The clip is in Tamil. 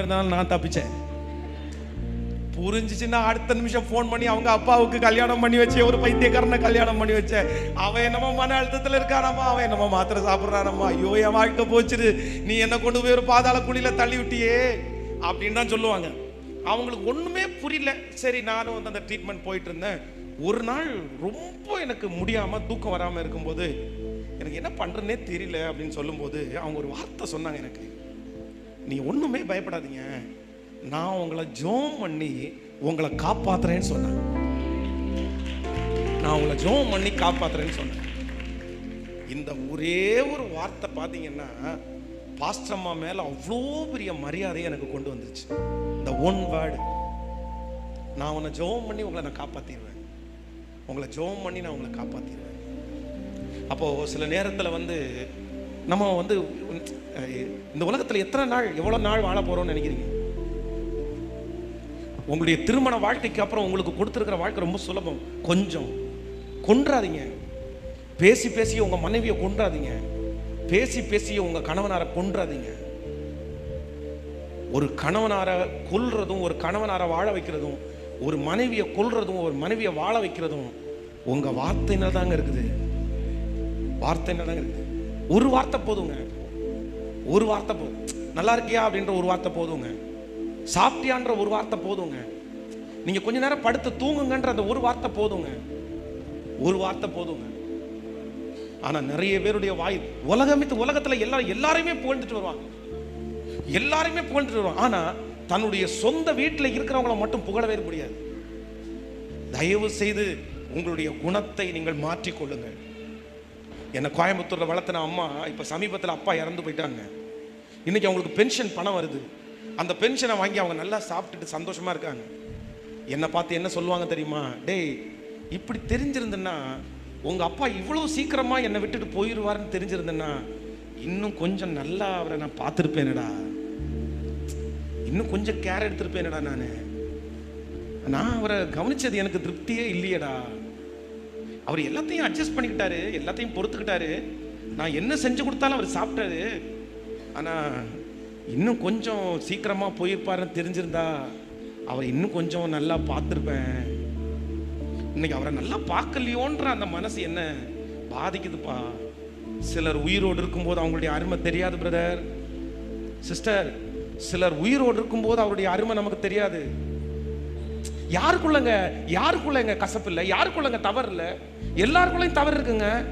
இருந்தாலும் நான் தப்பிச்சேன். புரிஞ்சிச்சுன்னா அடுத்த நிமிஷம் ஃபோன் பண்ணி அவங்க அப்பாவுக்கு கல்யாணம் பண்ணி வச்சு ஒரு பைத்தியக்காரனை கல்யாணம் பண்ணி வச்சேன். அவன் என்னமோ மன அழுத்தத்தில் இருக்கானம்மா அவன் என்னமோ மாத்திரை சாப்பிட்றானம்மா. ஐயோ என் வாழ்க்கை போச்சுரு. நீ என்ன கொண்டு போய் ஒரு பாதாள குழியில் தள்ளி விட்டியே? அப்படின்னு தான் சொல்லுவாங்க. அவங்களுக்கு ஒன்றுமே புரியல. சரி நானும் வந்து அந்த ட்ரீட்மெண்ட் போயிட்டு இருந்தேன். ஒரு நாள் ரொம்ப எனக்கு முடியாமல் தூக்கம் வராமல் இருக்கும்போது எனக்கு என்ன பண்ணுறேன்னே தெரியல அப்படின்னு சொல்லும்போது அவங்க ஒரு வார்த்தை சொன்னாங்க எனக்கு. நீ ஒன்றுமே பயப்படாதீங்க. நான் உங்களை ஜோம் பண்ணி உங்களை காப்பாத்துறேன்னு சொன்னேன். நான் உங்களை ஜோம் பண்ணி காப்பாத்துறேன்னு சொன்னேன். இந்த ஒரே ஒரு வார்த்தை பார்த்தீங்கன்னா பாஸ்டம்மா மேலே அவ்வளோ பெரிய மரியாதையை எனக்கு கொண்டு வந்துருச்சு. இந்த ஒன் வேர்டு நான் உன்னை ஜோம் பண்ணி உங்களை நான் காப்பாற்றிடுவேன் உங்களை ஜோம் பண்ணி நான் உங்களை காப்பாற்றிடுவேன் அப்போது சில நேரத்தில் வந்து நம்ம வந்து இந்த உலகத்தில் எத்தனை நாள் எவ்வளோ நாள் வாழ போகிறோம்னு நினைக்கிறீங்க? உங்களுடைய திருமண வாழ்க்கைக்கு அப்புறம் உங்களுக்கு கொடுத்துருக்கிற வாழ்க்கை ரொம்ப சுலபம். கொஞ்சம் கொன்றாதீங்க. பேசி பேசி உங்கள் மனைவியை கொன்றாதீங்க. பேசி பேசி உங்கள் கணவனாரை கொன்றாதீங்க. ஒரு கணவனாரை கொல்றதும் ஒரு கணவனாரை வாழ வைக்கிறதும் ஒரு மனைவியை கொல்றதும் ஒரு மனைவியை வாழ வைக்கிறதும் உங்கள் வார்த்தையில தாங்க இருக்குது? வார்த்தையில தாங்க இருக்குது? ஒரு வார்த்தை போதுங்க. ஒரு வார்த்தை போதும் நல்லா இருக்கியா அப்படின்ற ஒரு வார்த்தை போதுங்க. சாப்பிட்டியான்ற ஒரு வார்த்தை போதுங்க. நீங்க கொஞ்ச நேரம் படுத்து தூங்குங்கன்ற அந்த ஒரு வார்த்தை போதுங்க. ஒரு வார்த்தை போதுங்க. ஆனா நிறைய பேருடைய வாய் உலகமித்து உலகத்துல எல்லாரும் எல்லாரையுமே புகழ்ந்துட்டு வருவாங்க. எல்லாருமே புகழ்ந்துட்டு வருவாங்க. ஆனா தன்னுடைய சொந்த வீட்டில் இருக்கிறவங்கள மட்டும் புகழவே முடியாது. தயவு செய்து உங்களுடைய குணத்தை நீங்கள் மாற்றிக்கொள்ளுங்கள். என்னை கோயம்புத்தூரில் வளர்த்தின அம்மா இப்போ சமீபத்தில் அப்பா இறந்து போயிட்டாங்க. இன்றைக்கி அவங்களுக்கு பென்ஷன் பணம் வருது. அந்த பென்ஷனை வாங்கி அவங்க நல்லா சாப்பிட்டுட்டு சந்தோஷமாக இருக்காங்க. என்னை பார்த்து என்ன சொல்லுவாங்க தெரியுமா? டேய் இப்படி தெரிஞ்சிருந்தேன்னா உங்கள் அப்பா இவ்வளோ சீக்கிரமாக என்னை விட்டுட்டு போயிடுவாருன்னு தெரிஞ்சிருந்தேன்னா இன்னும் கொஞ்சம் நல்லா அவரை நான் பார்த்துருப்பேனடா. இன்னும் கொஞ்சம் கேர் எடுத்திருப்பேனடா நான். நான் அவரை கவனிச்சது எனக்கு திருப்தியே இல்லையேடா. அவர் எல்லாத்தையும் அட்ஜஸ்ட் பண்ணிக்கிட்டாரு எல்லாத்தையும் பொறுத்துக்கிட்டாரு. நான் என்ன செஞ்சு கொடுத்தாலும் அவர் சாப்பிட்டாரு. ஆனா இன்னும் கொஞ்சம் சீக்கிரமா போயிருப்பாருன்னு தெரிஞ்சிருந்தா அவர் இன்னும் கொஞ்சம் நல்லா பார்த்துருப்பேன். இன்னைக்கு அவரை நல்லா பார்க்கலையோன்ற அந்த மனசு என்ன? பாதிக்குதுப்பா. சிலர் உயிரோடு இருக்கும்போது அவங்களுடைய அருமை தெரியாது பிரதர் சிஸ்டர் சிலர் உயிரோடு இருக்கும்போது அவருடைய அருமை நமக்கு தெரியாது. யாருக்குள்ளங்க? யாருக்குள்ளங்க கசப்பு இல்லை? யாருக்குள்ளங்க தவறு இல்லை? எல்லாருக்குள்ளேயும் தவறு இருக்குங்க.